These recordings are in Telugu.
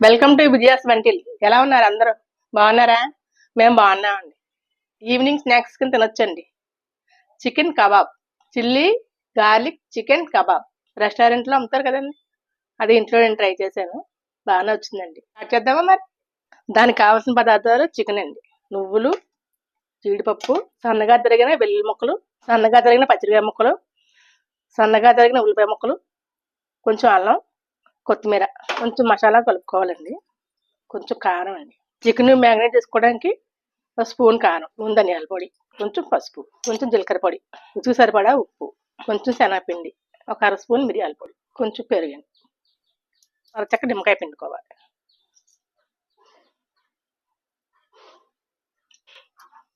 Welcome to Vijaya's until. ఎలా ఉన్నారు అందరూ? బాగున్నారా? మేము బాగున్నామండి. ఈవినింగ్ స్నాక్స్ కింద తినొచ్చండి. Chicken kebab. Chilli garlic chicken kebab. రెస్టారెంట్లో అమ్ముతారు కదండి. అది ఇంట్లో నేను ట్రై చేశాను. బాగానే వచ్చిందండి. స్టార్ట్ చేద్దామా మరి? దానికి కావాల్సిన పదార్థాలు చికెన్ అండి. నువ్వులు జీడిపప్పు సన్నగా తరిగిన వెల్లుల్లి ముక్కలు సన్నగా తరిగిన పచ్చిరికాయ ముక్కలు సన్నగా తరిగిన ఉల్లిపాయ ముక్కలు కొంచెం అల్లం కొత్తిమీర కొంచెం మసాలా కలుపుకోవాలండి. కొంచెం కారం అండి. చికెన్ మ్యాగ్నేట్ చేసుకోవడానికి ఒక స్పూన్ కారం నూనె ధనియాల పొడి కొంచెం పసుపు కొంచెం జీలకర్ర పొడి రుచికి సరిపడా ఉప్పు కొంచెం శనగపిండి ఒక అర స్పూన్ మిరియాల పొడి కొంచెం పెరుగండి అరచక్క నిమ్మకాయ పిండుకోవాలి.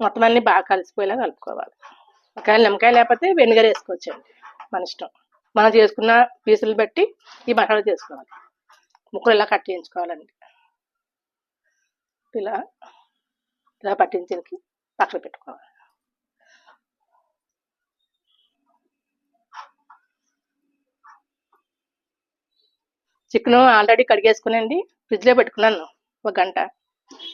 మొత్తం అన్ని బాగా కలిసిపోయేలా కలుపుకోవాలి. ఒకవేళ నిమ్మకాయ లేకపోతే వెనిగర్ వేసుకోవచ్చండి మన ఇష్టం. మనం చేసుకున్న పీసులు బట్టి ఈ మసాలా చేసుకోవాలి. ముక్కలు ఇలా కట్ చేయించుకోవాలండి. ఇలా ఇలా పట్టించడానికి పక్కన పెట్టుకోవాలి. చికెన్ ఆల్రెడీ కడిగేసుకునండి. ఫ్రిడ్జ్లో పెట్టుకున్నాను ఒక గంట.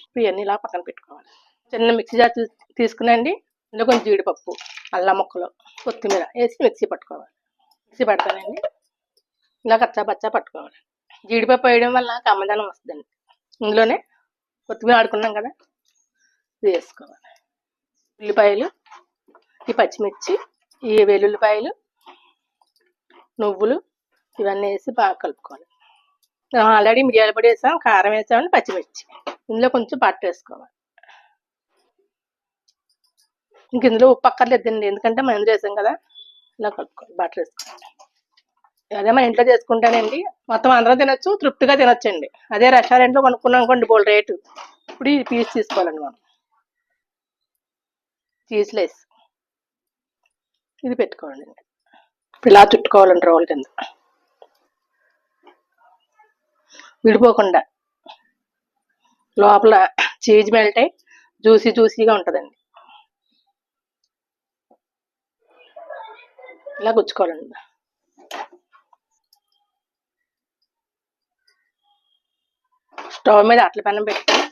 ఇప్పుడు ఇవన్నీ ఇలా పక్కన పెట్టుకోవాలి. చిన్న మిక్సీ జార్ తీసుకునండి. ఇందులో కొంచెం జీడిపప్పు అల్లం ముక్కలు కొత్తిమీర వేసి మిక్సీ పట్టుకోవాలి. మిక్సీ పడతానండి. ఇలా కచ్చా పచ్చా పట్టుకోవాలి. జీడిపప్పు వేయడం వల్ల కమ్మదనం వస్తుందండి. ఇందులోనే కొత్తిమీర ఆడుకున్నాం కదా ఇది వేసుకోవాలి. ఉల్లిపాయలు ఈ పచ్చిమిర్చి ఈ వెల్లుల్లిపాయలు నువ్వులు ఇవన్నీ వేసి బాగా కలుపుకోవాలి. ఆల్రెడీ మిరియాల పొడి వేసాం కారం వేసామని పచ్చిమిర్చి. ఇందులో కొంచెం పట్టు వేసుకోవాలి. ఇంక ఇందులో ఉప్పు అక్కర్లేదండి ఎందుకంటే మనం వేసాం కదా ఇలా కలుపుకోండి బటర్ వేసుకోండి అదే మన ఇంట్లో చేసుకుంటానండి. మొత్తం అందరం తినొచ్చు తృప్తిగా తినొచ్చండి. అదే రెస్టారెంట్లో కొనుక్కున్నాం అనుకోండి బోల్ రేటు. ఇప్పుడు ఈ పీస్ తీసుకోవాలండి మనం పీస్ లెస్ ఇది పెట్టుకోండి ఇలా చుట్టుకోవాలండి రోల్ కింద. విడిపోకుండా. లోపల చీజ్ మెల్ట్ అయి జ్యూసీ జ్యూసీగా ఉంటుందండి. ఇలా గుచ్చుకోవాలండి. స్టవ్ మీద అట్ల పెనం పెట్టుకొని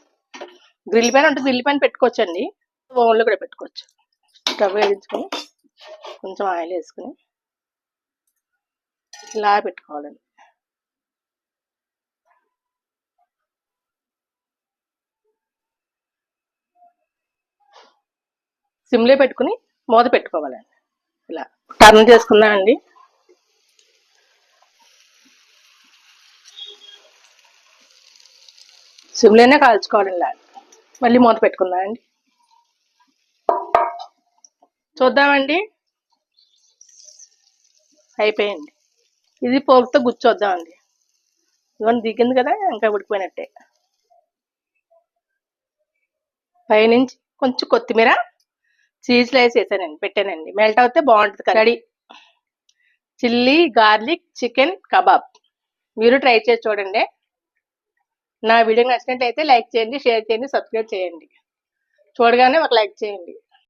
గ్రిల్ పైన ఉంటే గ్రిల్ పైన పెట్టుకోవచ్చండి. ఓన్లో కూడా పెట్టుకోవచ్చు. స్టవ్ వేయించుకొని కొంచెం ఆయిల్ వేసుకొని ఇలా పెట్టుకోవాలండి. సిమ్లో పెట్టుకుని మూత పెట్టుకోవాలండి. ఇలా టర్న్ చేసుకుందామండి సిమ్లోనే కాల్చుకోవాలి ఇలా. మళ్ళీ మూత పెట్టుకుందామండి చూద్దామండి. అయిపోయింది. ఇది పోపుతో గుచ్చొద్దామండి ఇవన్నీ దిగింది కదా ఇంకా ఉడికిపోయినట్టే. పైనుంచి కొంచెం కొత్తిమీర చీజ్ వేసి వేసానండి పెట్టానండి. మెల్ట్ అవుతే బాగుంటుంది curry. Chilli garlic chicken kebab మీరు ట్రై చేసి చూడండి. నా వీడియో నచ్చినట్లయితే లైక్ చేయండి షేర్ చేయండి సబ్స్క్రైబ్ చేయండి. చూడగానే ఒక లైక్ చేయండి.